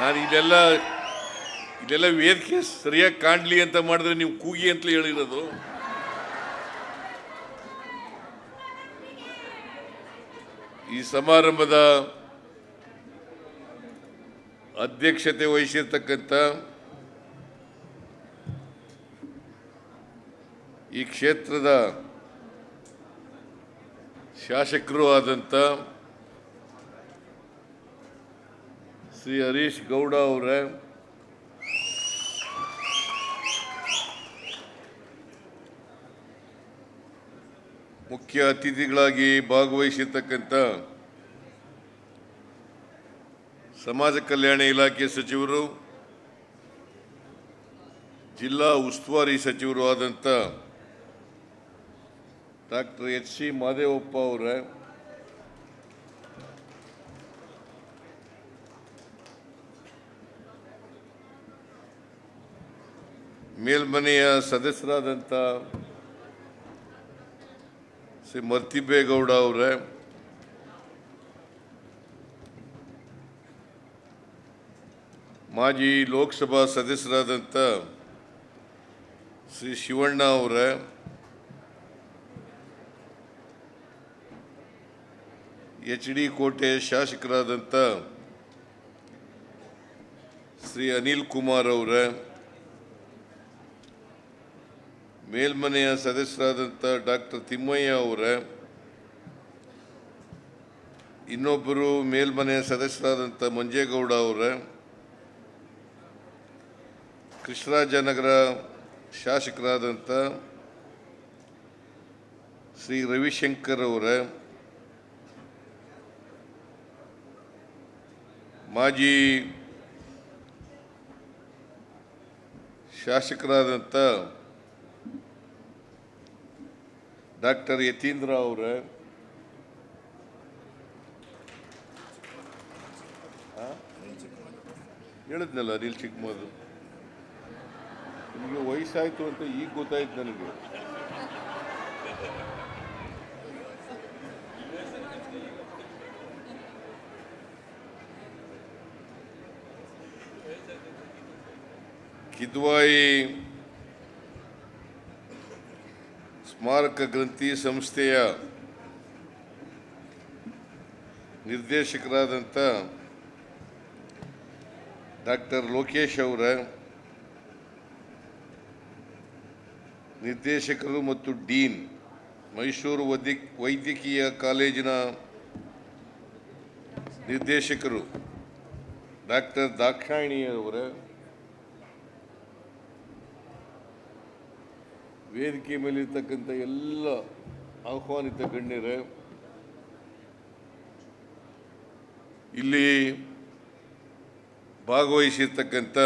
ನಾನು ಇದೆಲ್ಲ ಇದೆಲ್ಲ ವೇದಿಕೆ ಸರಿಯಾಗಿ ಕಾಣ್ಲಿ ಅಂತ ಮಾಡಿದ್ರೆ ನೀವು ಕೂಗಿ ಅಂತಲೇ ಹೇಳಿರೋದು. ಈ ಸಮಾರಂಭದ ಅಧ್ಯಕ್ಷತೆ ವಹಿಸಿರ್ತಕ್ಕಂಥ ಈ ಕ್ಷೇತ್ರದ ಶಾಸಕರು ಆದಂಥ ಶ್ರೀ ಹರೀಶ್ ಗೌಡ ಅವರೇ. ಮುಖ್ಯ ಅತಿಥಿಗಳಾಗಿ ಭಾಗವಹಿಸಿರ್ತಕ್ಕಂಥ ಸಮಾಜ ಕಲ್ಯಾಣ ಇಲಾಖೆ ಸಚಿವರು, ಜಿಲ್ಲಾ ಉಸ್ತುವಾರಿ ಸಚಿವರು ಆದಂಥ ಡಾಕ್ಟರ್ ಎಚ್ ಸಿ ಮಾದೇವಪ್ಪ ಅವರೇ. ಮೇಲ್ಮನೆಯ ಸದಸ್ಯರಾದಂಥ ಶ್ರೀ ಮರ್ತಿಬೇಗೌಡ ಅವರೇ, ಮಾಜಿ ಲೋಕಸಭಾ ಸದಸ್ಯರಾದಂಥ ಶ್ರೀ ಶಿವಣ್ಣ ಅವರೇ, ಎಚ್ ಡಿ ಕೋಟೆ ಶಾಸಕರಾದಂಥ ಶ್ರೀ ಅನಿಲ್ ಕುಮಾರ್ ಅವರೇ ಮೇಲ್ಮನೆಯ ಸದಸ್ಯರಾದಂಥ ಡಾಕ್ಟರ್ ತಿಮ್ಮಯ್ಯ ಅವರ, ಇನ್ನೊಬ್ಬರು ಮೇಲ್ಮನೆಯ ಸದಸ್ಯರಾದಂಥ ಮಂಜೇಗೌಡ ಅವರ, ಕೃಷ್ಣರಾಜನಗರ ಶಾಸಕರಾದಂಥ ಶ್ರೀ ರವಿಶಂಕರ್ ಅವರ, ಮಾಜಿ ಶಾಸಕರಾದಂಥ ಡಾಕ್ಟರ್ ಯತೀಂದ್ರ ಅವರೇ. ಹೇಳಿದ್ನಲ್ಲ ಅನಿಲ್ ಚಿಕ್ಕಮದು. ನಿಮಗೆ ವಯಸ್ಸಾಯಿತು ಅಂತ ಈಗ ಗೊತ್ತಾಯ್ತು ನನಗೆ. ಕಿದ್ವಾಯಿ ಸ್ಮಾರಕ ಗ್ರಂಥಿ ಸಂಸ್ಥೆಯ ನಿರ್ದೇಶಕರಾದಂಥ ಡಾಕ್ಟರ್ ಲೋಕೇಶ್ ಅವರ ನಿರ್ದೇಶಕರು ಮತ್ತು ಡೀನ್, ಮೈಸೂರು ವೈದ್ಯ ವೈದ್ಯಕೀಯ ಕಾಲೇಜಿನ ನಿರ್ದೇಶಕರು ಡಾಕ್ಟರ್ ದಾಕ್ಷಾಯಿಣಿ ವೇದಿಕೆ ಮೇಲಿರ್ತಕ್ಕಂಥ ಎಲ್ಲ ಆಹ್ವಾನಿತ ಗಣ್ಯರೇ ಇಲ್ಲಿ ಭಾಗವಹಿಸಿರ್ತಕ್ಕಂಥ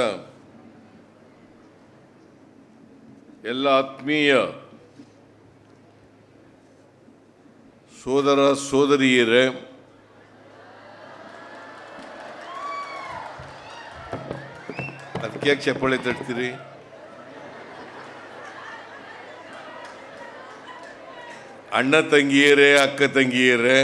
ಎಲ್ಲ ಆತ್ಮೀಯ ಸೋದರ ಸೋದರಿಯರೇ ಅದಕ್ಕೆ ಪಳೆ ತಡ್ತೀರಿ ಅಣ್ಣ ತಂಗಿಯರೇ ಅಕ್ಕ ತಂಗಿಯರೇ.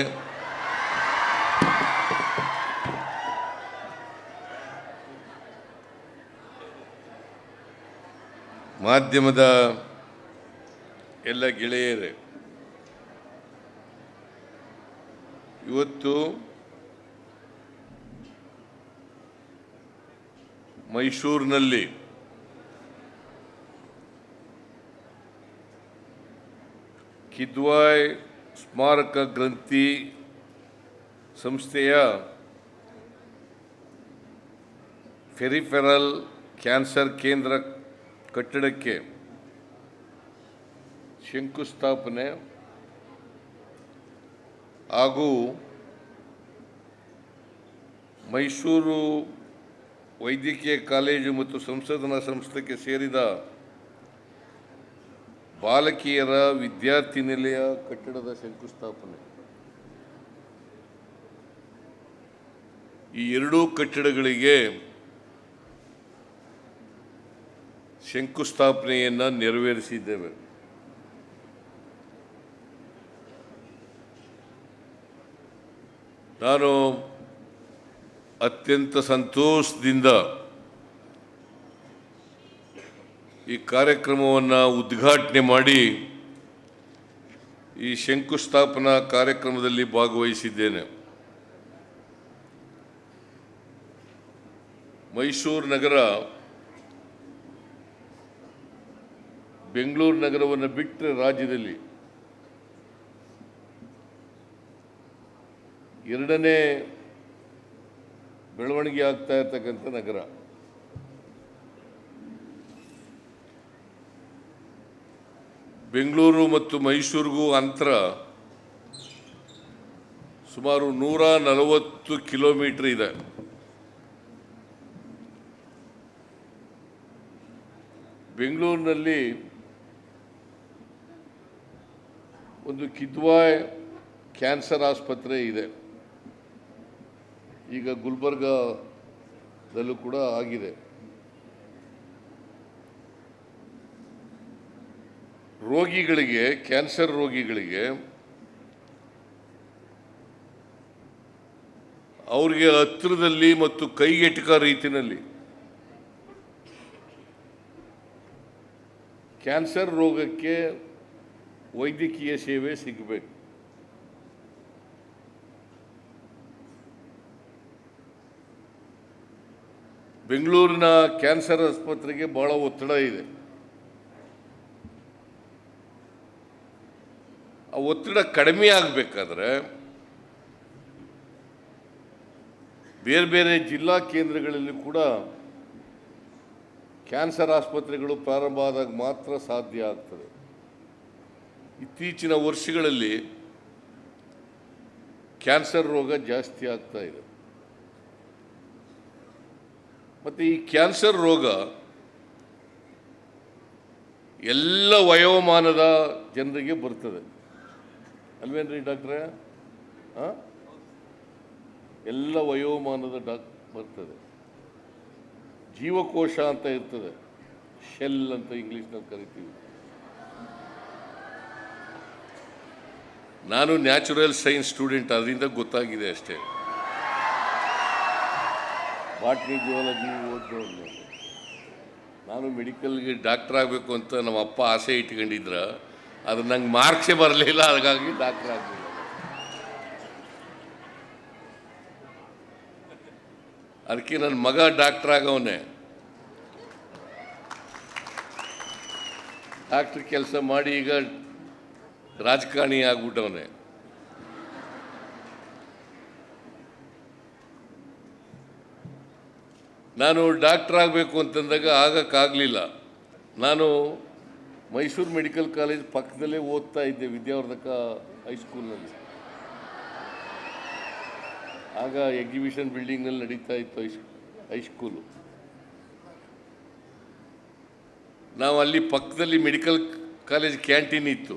ಮಾಧ್ಯಮದ ಎಲ್ಲ ಗೆಳೆಯರೇ ಇವತ್ತು ಮೈಸೂರಿನಲ್ಲಿ ಕಿದ್ವಾಯ್ ಸ್ಮಾರಕ ಗ್ರಂಥಿ ಸಂಸ್ಥೆಯ ಫೆರಿಫೆರಲ್ ಕ್ಯಾನ್ಸರ್ ಕೇಂದ್ರ ಕಟ್ಟಡಕ್ಕೆ ಶಂಕುಸ್ಥಾಪನೆ ಹಾಗೂ ಮೈಸೂರು ವೈದ್ಯಕೀಯ ಕಾಲೇಜು ಮತ್ತು ಸಂಶೋಧನಾ ಸಂಸ್ಥೆಗೆ ಸೇರಿದ ಬಾಲಕಿಯರ ವಿದ್ಯಾರ್ಥಿ ನಿಲಯ ಕಟ್ಟಡದ ಶಂಕುಸ್ಥಾಪನೆ. ಈ ಎರಡೂ ಕಟ್ಟಡಗಳಿಗೆ ಶಂಕುಸ್ಥಾಪನೆಯನ್ನು ನೆರವೇರಿಸಿದ್ದೇವೆ. ನಾನು ಅತ್ಯಂತ ಸಂತೋಷದಿಂದ ಈ ಕಾರ್ಯಕ್ರಮವನ್ನು ಉದ್ಘಾಟನೆ ಮಾಡಿ ಈ ಶಂಕುಸ್ಥಾಪನಾ ಕಾರ್ಯಕ್ರಮದಲ್ಲಿ ಭಾಗವಹಿಸಿದ್ದೇನೆ. ಮೈಸೂರು ನಗರ ಬೆಂಗಳೂರು ನಗರವನ್ನು ಬಿಟ್ಟರೆ ರಾಜ್ಯದಲ್ಲಿ ಎರಡನೇ ಬೆಳವಣಿಗೆ ಆಗ್ತಾ ಇರ್ತಕ್ಕಂಥ ನಗರ. ಬೆಂಗಳೂರು ಮತ್ತು ಮೈಸೂರಿಗೂ ಅಂತರ ಸುಮಾರು ನೂರ ನಲವತ್ತು ಕಿಲೋಮೀಟ್ರ್ ಇದೆ. ಬೆಂಗಳೂರಿನಲ್ಲಿ ಒಂದು ಕಿದ್ವಾಯ್ ಕ್ಯಾನ್ಸರ್ ಆಸ್ಪತ್ರೆ ಇದೆ. ಈಗ ಗುಲ್ಬರ್ಗಾದಲ್ಲೂ ಕೂಡ ಆಗಿದೆ. ರೋಗಿಗಳಿಗೆ, ಕ್ಯಾನ್ಸರ್ ರೋಗಿಗಳಿಗೆ ಅವರಿಗೆ ಹತ್ತಿರದಲ್ಲಿ ಮತ್ತು ಕೈಗೆಟಕ ರೀತಿಯಲ್ಲಿ ಕ್ಯಾನ್ಸರ್ ರೋಗಕ್ಕೆ ವೈದ್ಯಕೀಯ ಸೇವೆ ಸಿಗಬೇಕು. ಬೆಂಗಳೂರಿನ ಕ್ಯಾನ್ಸರ್ ಆಸ್ಪತ್ರೆಗೆ ಭಾಳ ಒತ್ತಡ ಇದೆ. ಒತ್ತಡ ಕಡಿಮೆ ಆಗಬೇಕಾದ್ರೆ ಬೇರೆ ಬೇರೆ ಜಿಲ್ಲಾ ಕೇಂದ್ರಗಳಲ್ಲಿ ಕೂಡ ಕ್ಯಾನ್ಸರ್ ಆಸ್ಪತ್ರೆಗಳು ಪ್ರಾರಂಭ ಆದಾಗ ಮಾತ್ರ ಸಾಧ್ಯ ಆಗ್ತದೆ. ಇತ್ತೀಚಿನ ವರ್ಷಗಳಲ್ಲಿ ಕ್ಯಾನ್ಸರ್ ರೋಗ ಜಾಸ್ತಿ ಆಗ್ತಾ ಇದೆ. ಮತ್ತು ಈ ಕ್ಯಾನ್ಸರ್ ರೋಗ ಎಲ್ಲ ವಯೋಮಾನದ ಜನರಿಗೆ ಬರ್ತದೆ. ಅಲ್ವೇನ್ರಿ ಡಾಕ್ಟ್ರೆ? ಎಲ್ಲ ವಯೋಮಾನದ ಡಾಕ್, ಬರ್ತದೆ. ಜೀವಕೋಶ ಅಂತ ಇರ್ತದೆ. ಶೆಲ್ ಅಂತ ಇಂಗ್ಲೀಷ್ನಲ್ಲಿ ಕರಿತೀವಿ. ನಾನು ನ್ಯಾಚುರಲ್ ಸೈನ್ಸ್ ಸ್ಟೂಡೆಂಟ್ ಅದರಿಂದ ಗೊತ್ತಾಗಿದೆ ಅಷ್ಟೇ. ಬಾಟ್ನಿ ಜುವಾಲಜಿ ಓದೋದು ನಾನು ಮೆಡಿಕಲ್ಗೆ ಡಾಕ್ಟರ್ ಆಗಬೇಕು ಅಂತ ನಮ್ಮ ಅಪ್ಪ ಆಸೆ ಇಟ್ಕೊಂಡಿದ್ರ. ಅದು ನಂಗೆ ಮಾರ್ಕ್ಸೇ ಬರಲಿಲ್ಲ, ಹಾಗಾಗಿ ಡಾಕ್ಟರ್ ಆಗಲಿಲ್ಲ. ಅದಕ್ಕೆ ನನ್ನ ಮಗ ಡಾಕ್ಟರ್ ಆಗವನೆ. ಡಾಕ್ಟ್ರ್ ಕೆಲಸ ಮಾಡಿ ಈಗ ರಾಜಕಾರಣಿ ಆಗ್ಬಿಟ್ಟವನೆ. ನಾನು ಡಾಕ್ಟರ್ ಆಗಬೇಕು ಅಂತಂದಾಗ ಆಗಕ್ಕಾಗಲಿಲ್ಲ. ನಾನು ಮೈಸೂರು ಮೆಡಿಕಲ್ ಕಾಲೇಜ್ ಪಕ್ಕದಲ್ಲೇ ಓದ್ತಾ ಇದ್ದೆ ವಿದ್ಯಾವರ್ಧಕ ಹೈಸ್ಕೂಲ್ನಲ್ಲಿ ಆಗ ಎಕ್ಸಿಬಿಷನ್ ಬಿಲ್ಡಿಂಗ್ನಲ್ಲಿ ನಡೀತಾ ಇತ್ತು ಹೈಸ್ ಹೈಸ್ಕೂಲು ನಾವು ಅಲ್ಲಿ ಪಕ್ಕದಲ್ಲಿ ಮೆಡಿಕಲ್ ಕಾಲೇಜ್ ಕ್ಯಾಂಟೀನ್ ಇತ್ತು.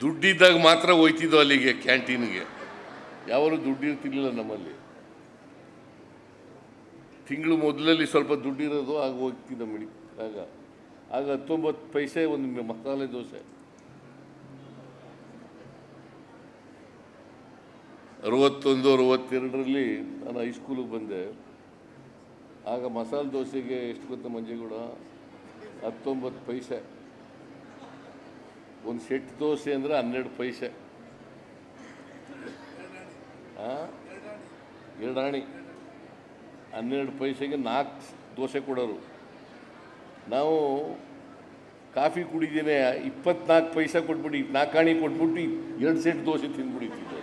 ದುಡ್ಡಿದ್ದಾಗ ಮಾತ್ರ ಹೋಯ್ತಿದ್ದೋ ಅಲ್ಲಿಗೆ ಕ್ಯಾಂಟೀನ್ಗೆ ಯಾವಾಗಲೂ ದುಡ್ಡು ಇರ್ತಿರ್ಲಿಲ್ಲ ನಮ್ಮಲ್ಲಿ. ತಿಂಗಳು ಮೊದಲಲ್ಲಿ ಸ್ವಲ್ಪ ದುಡ್ಡಿರೋದು ಆಗ ಹೋಗ್ತಿದ್ದ ಮೆಡಿ ಆಗ. ಆಗ ಹತ್ತೊಂಬತ್ತು ಪೈಸೆ ಒಂದು ಮಸಾಲೆ ದೋಸೆ. ಅರವತ್ತೊಂದು, ಅರವತ್ತೆರಡರಲ್ಲಿ ನಾನು ಹೈಸ್ಕೂಲಿಗೆ ಬಂದೆ. ಆಗ ಮಸಾಲೆ ದೋಸೆಗೆ ಎಷ್ಟು ಗೊತ್ತಾ ಮಂಜೇಗೌಡ? ಹತ್ತೊಂಬತ್ತು ಪೈಸೆ. ಒಂದು ಸೆಟ್ ದೋಸೆ ಅಂದರೆ ಹನ್ನೆರಡು ಪೈಸೆ. ಎರಡಾಣಿ. ಹನ್ನೆರಡು ಪೈಸೆಗೆ ನಾಲ್ಕು ದೋಸೆ ಕೊಡೋರು. ನಾವು ಕಾಫಿ ಕುಡಿದೇನೆ ಇಪ್ಪತ್ನಾಲ್ಕು ಪೈಸೆ ಕೊಟ್ಬಿಟ್ಟು ನಾಲ್ಕಾಣಿ ಕೊಟ್ಬಿಟ್ಟು ಎರಡು ಸೆಟ್ ದೋಸೆ ತಿಂದ್ಬಿಡಿತಿದ್ದೆ